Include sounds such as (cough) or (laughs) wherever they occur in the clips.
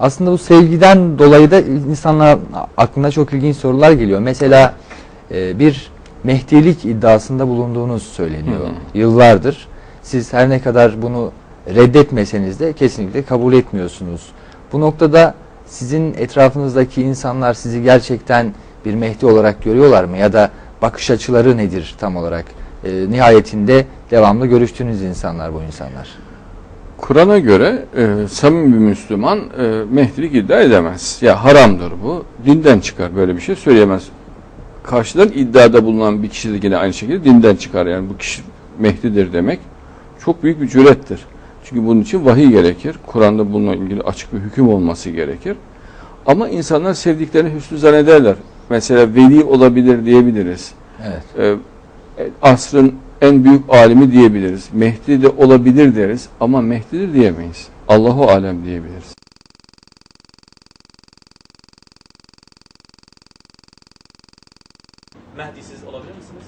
Aslında bu sevgiden dolayı da insanlar aklına çok ilginç sorular geliyor. Mesela e, bir Mehdilik iddiasında bulunduğunuz söyleniyor. Hı. Yıllardır. Siz her ne kadar bunu reddetmeseniz de kesinlikle kabul etmiyorsunuz. Bu noktada sizin etrafınızdaki insanlar sizi gerçekten bir Mehdi olarak görüyorlar mı? Ya da bakış açıları nedir tam olarak? E, nihayetinde devamlı görüştüğünüz insanlar bu insanlar. Kur'an'a göre e, samimi bir Müslüman e, Mehdilik iddia edemez. Ya haramdır bu. Dinden çıkar böyle bir şey söyleyemez. Karşıdan iddiada bulunan bir kişi de yine aynı şekilde dinden çıkar. Yani bu kişi Mehdi'dir demek çok büyük bir cürettir. Çünkü bunun için vahiy gerekir. Kur'an'da bununla ilgili açık bir hüküm olması gerekir. Ama insanlar sevdiklerini hüsnü zannederler. Mesela veli olabilir diyebiliriz. Evet. Ee, asrın en büyük alimi diyebiliriz. Mehdi de olabilir deriz ama Mehdi'dir diyemeyiz. Allahu alem diyebiliriz. Mehdisiz olabilir misiniz?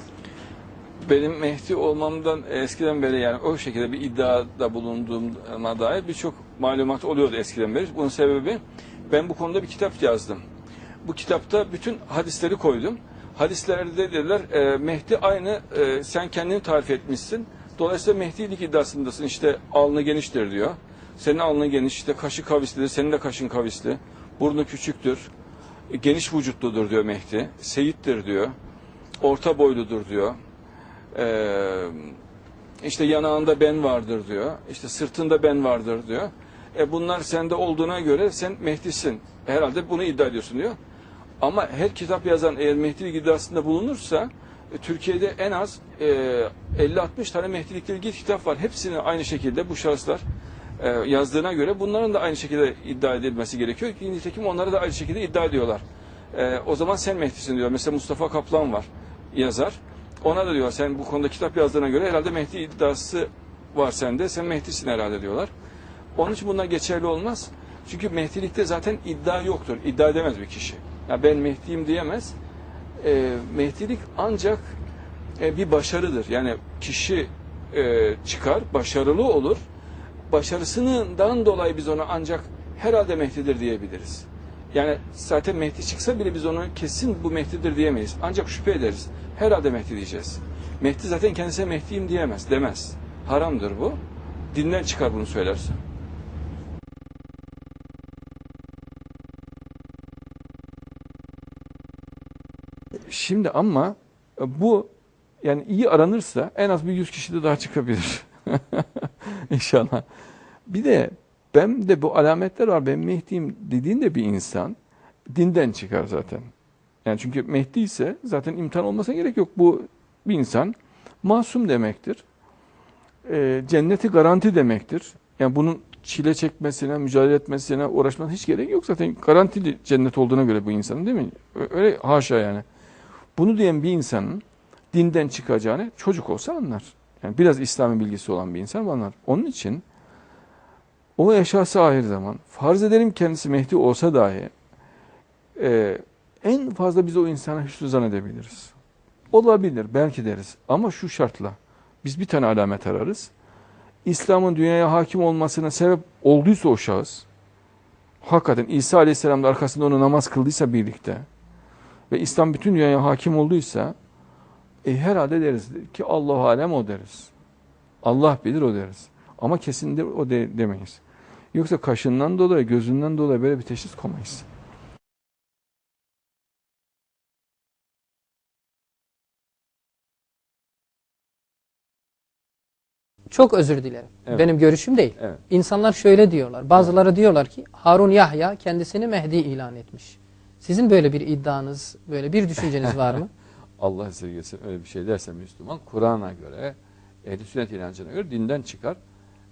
Benim Mehdi olmamdan eskiden beri yani o şekilde bir iddiada bulunduğuma dair birçok malumat oluyordu eskiden beri. Bunun sebebi ben bu konuda bir kitap yazdım. Bu kitapta bütün hadisleri koydum. Hadislerde dediler e, Mehdi aynı e, sen kendini tarif etmişsin. Dolayısıyla Mehdilik iddiasındasın. İşte alnı geniştir diyor. Senin alnın geniş, işte kaşı kavislidir, senin de kaşın kavisli. Burnu küçüktür, e, geniş vücutludur diyor Mehdi. Seyittir diyor. Orta boyludur diyor. Ee, işte yanağında ben vardır diyor. İşte sırtında ben vardır diyor. E bunlar sende olduğuna göre sen Mehdi'sin. Herhalde bunu iddia ediyorsun diyor. Ama her kitap yazan eğer Mehdilik iddiasında bulunursa e, Türkiye'de en az e, 50-60 tane Mehdilikle ilgili kitap var. Hepsini aynı şekilde bu şahıslar e, yazdığına göre bunların da aynı şekilde iddia edilmesi gerekiyor. Ki Nitekim onları da aynı şekilde iddia ediyorlar. E, o zaman sen Mehdi'sin diyor. Mesela Mustafa Kaplan var yazar. Ona da diyor sen bu konuda kitap yazdığına göre herhalde Mehdi iddiası var sende. Sen Mehdi'sin herhalde diyorlar. Onun için bunlar geçerli olmaz. Çünkü Mehdilikte zaten iddia yoktur. İddia edemez bir kişi. Ya ben Mehdi'yim diyemez. E, Mehdilik ancak e, bir başarıdır. Yani kişi e, çıkar, başarılı olur. Başarısından dolayı biz ona ancak herhalde Mehdi'dir diyebiliriz. Yani zaten Mehdi çıksa bile biz onu kesin bu Mehdi'dir diyemeyiz. Ancak şüphe ederiz. Herhalde Mehdi diyeceğiz. Mehdi zaten kendisine Mehdi'yim diyemez, demez. Haramdır bu. Dinden çıkar bunu söylerse. Şimdi ama e, bu yani iyi aranırsa en az bir yüz kişi de daha çıkabilir. (laughs) İnşallah. Bir de ben de bu alametler var. Ben Mehdi'yim dediğinde bir insan dinden çıkar zaten. Yani çünkü Mehdi ise zaten imtihan olmasına gerek yok. Bu bir insan masum demektir. E, cenneti garanti demektir. Yani bunun çile çekmesine, mücadele etmesine, uğraşmasına hiç gerek yok. Zaten garantili cennet olduğuna göre bu insanın değil mi? Öyle haşa yani. Bunu diyen bir insanın dinden çıkacağını çocuk olsa anlar. Yani biraz İslami bilgisi olan bir insan anlar. Onun için o yaşarsa ahir zaman, farz edelim kendisi Mehdi olsa dahi e, en fazla biz o insana hüsnü zannedebiliriz. Olabilir, belki deriz. Ama şu şartla, biz bir tane alamet ararız. İslam'ın dünyaya hakim olmasına sebep olduysa o şahıs, hakikaten İsa Aleyhisselam'ın arkasında onu namaz kıldıysa birlikte ve İslam bütün dünyaya hakim olduysa, e, herhalde deriz ki Allah alem o deriz. Allah bilir o deriz. Ama kesin de o de, demeyiz. Yoksa kaşından dolayı, gözünden dolayı böyle bir teşhis koymayız. Çok özür dilerim. Evet. Benim görüşüm değil. Evet. İnsanlar şöyle diyorlar. Bazıları diyorlar ki Harun Yahya kendisini Mehdi ilan etmiş. Sizin böyle bir iddianız, böyle bir düşünceniz var mı? (laughs) Allah esirgesin öyle bir şey derse Müslüman, Kur'an'a göre, ehl sünnet inancına göre dinden çıkar.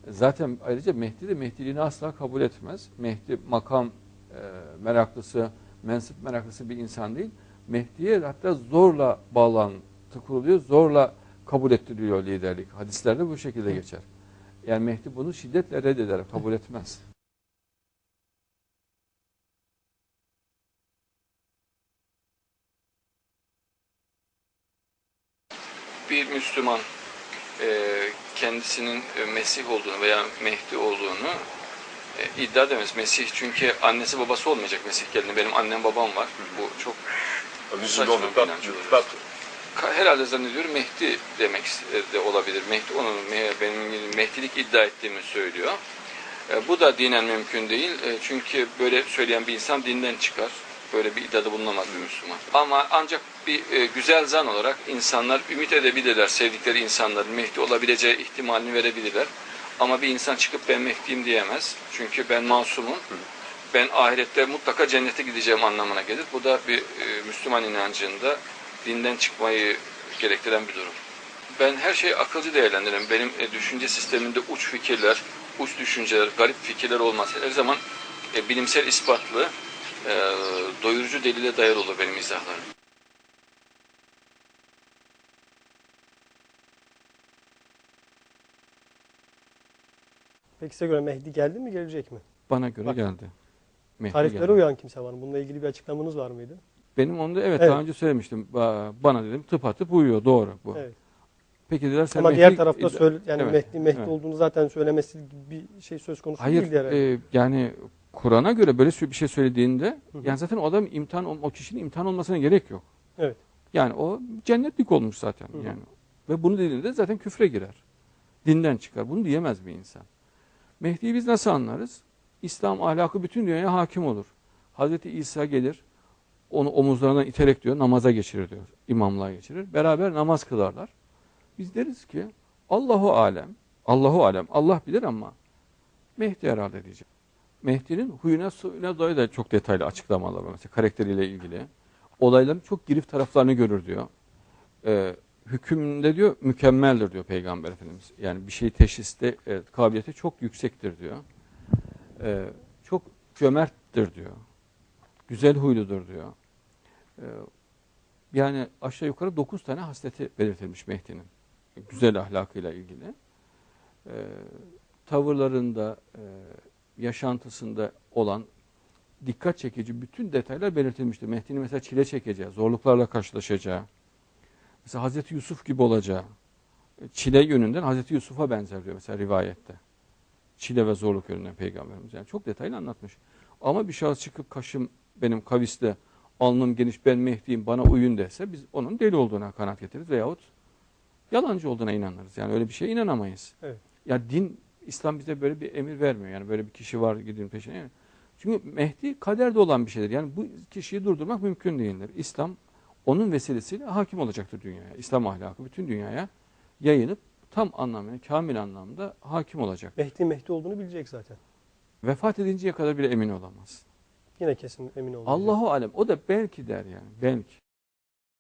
Zaten ayrıca Mehdi de Mehdiliğini asla kabul etmez. Mehdi makam e, meraklısı, mensup meraklısı bir insan değil. Mehdi'ye hatta zorla bağlantı kuruluyor, zorla kabul ettiriliyor liderlik. Hadislerde bu şekilde geçer. Yani Mehdi bunu şiddetle reddeder, kabul etmez. Bir Müslüman e, kendisinin e, Mesih olduğunu veya Mehdi olduğunu e, iddia demez. Mesih çünkü annesi babası olmayacak Mesih geldiğinde. Benim annem babam var. Bu çok Saçma bir inanç olur. herhalde zannediyorum Mehdi demek de olabilir. Mehdi onun benim Mehdilik iddia ettiğimi söylüyor. Bu da dinen mümkün değil. Çünkü böyle söyleyen bir insan dinden çıkar. Böyle bir iddiada bulunamaz bir Müslüman. Ama ancak bir e, güzel zan olarak insanlar ümit edebilirler. Sevdikleri insanların Mehdi olabileceği ihtimalini verebilirler. Ama bir insan çıkıp ben Mehdi'yim diyemez. Çünkü ben masumum. Ben ahirette mutlaka cennete gideceğim anlamına gelir. Bu da bir e, Müslüman inancında dinden çıkmayı gerektiren bir durum. Ben her şeyi akılcı değerlendiririm. Benim e, düşünce sisteminde uç fikirler, uç düşünceler, garip fikirler olmaz. Her zaman e, bilimsel ispatlı, e, doyurucu delile dayalı olur benim izahlarım. Peki size göre Mehdi geldi mi gelecek mi? Bana göre Bak. geldi. Mehdi Tariflere geldi. uyan kimse var mı? Bununla ilgili bir açıklamanız var mıydı? Benim onda evet, Evet. daha önce söylemiştim. Ba- Bana dedim tıpatıp uyuyor doğru bu. Evet. Peki dediler sen Ama Mehdi- diğer tarafta söyle, yani Evet, Mehdi Mehdi evet. olduğunu zaten söylemesi gibi bir şey söz konusu Hayır değildi herhalde. e, yani Kur'an'a göre böyle bir şey söylediğinde Hı hı. yani zaten o adam imtihan o kişinin imtihan olmasına gerek yok. Evet. Yani o cennetlik olmuş zaten Hı hı. yani. Ve bunu dediğinde zaten küfre girer. Dinden çıkar. Bunu diyemez bir insan. Mehdi'yi biz nasıl anlarız? İslam ahlakı bütün dünyaya hakim olur. Hazreti İsa gelir, onu omuzlarından iterek diyor, namaza geçirir diyor. İmamlığa geçirir. Beraber namaz kılarlar. Biz deriz ki Allahu alem, Allahu alem, Allah bilir ama Mehdi herhalde diyeceğim. Mehdi'nin huyuna suyuna dair de çok detaylı açıklamalar var. Mesela karakteriyle ilgili. Olayların çok girif taraflarını görür diyor. Ee, hükümde diyor mükemmeldir diyor Peygamber Efendimiz. Yani bir şeyi teşhiste e, kabiliyeti çok yüksektir diyor. Ee, çok cömerttir diyor. Güzel huyludur diyor. Ee, yani aşağı yukarı 9 tane hasleti belirtilmiş Mehdi'nin. Güzel ahlakıyla ilgili. Ee, tavırlarında, e, yaşantısında olan dikkat çekici bütün detaylar belirtilmiştir. Mehdi'nin mesela çile çekeceği, zorluklarla karşılaşacağı, mesela Hazreti Yusuf gibi olacağı, çile yönünden Hazreti Yusuf'a benzer diyor mesela rivayette. Çile ve zorluk yönünden peygamberimiz. Yani çok detaylı anlatmış. Ama bir şahıs çıkıp kaşım benim kavisli, alnım geniş ben Mehdi'yim bana uyun dese biz onun deli olduğuna kanaat getiririz veyahut yalancı olduğuna inanırız. Yani öyle bir şeye inanamayız. Evet. Ya din, İslam bize böyle bir emir vermiyor. Yani böyle bir kişi var gidin peşine. Yani çünkü Mehdi kaderde olan bir şeydir. Yani bu kişiyi durdurmak mümkün değildir. İslam onun vesilesiyle hakim olacaktır dünyaya. İslam ahlakı bütün dünyaya yayılıp tam anlamıyla, kamil anlamda hakim olacak. Mehdi Mehdi olduğunu bilecek zaten. Vefat edinceye kadar bile emin olamaz. Yine kesin emin olmayacak. Allahu alem. O da belki der yani. Belki.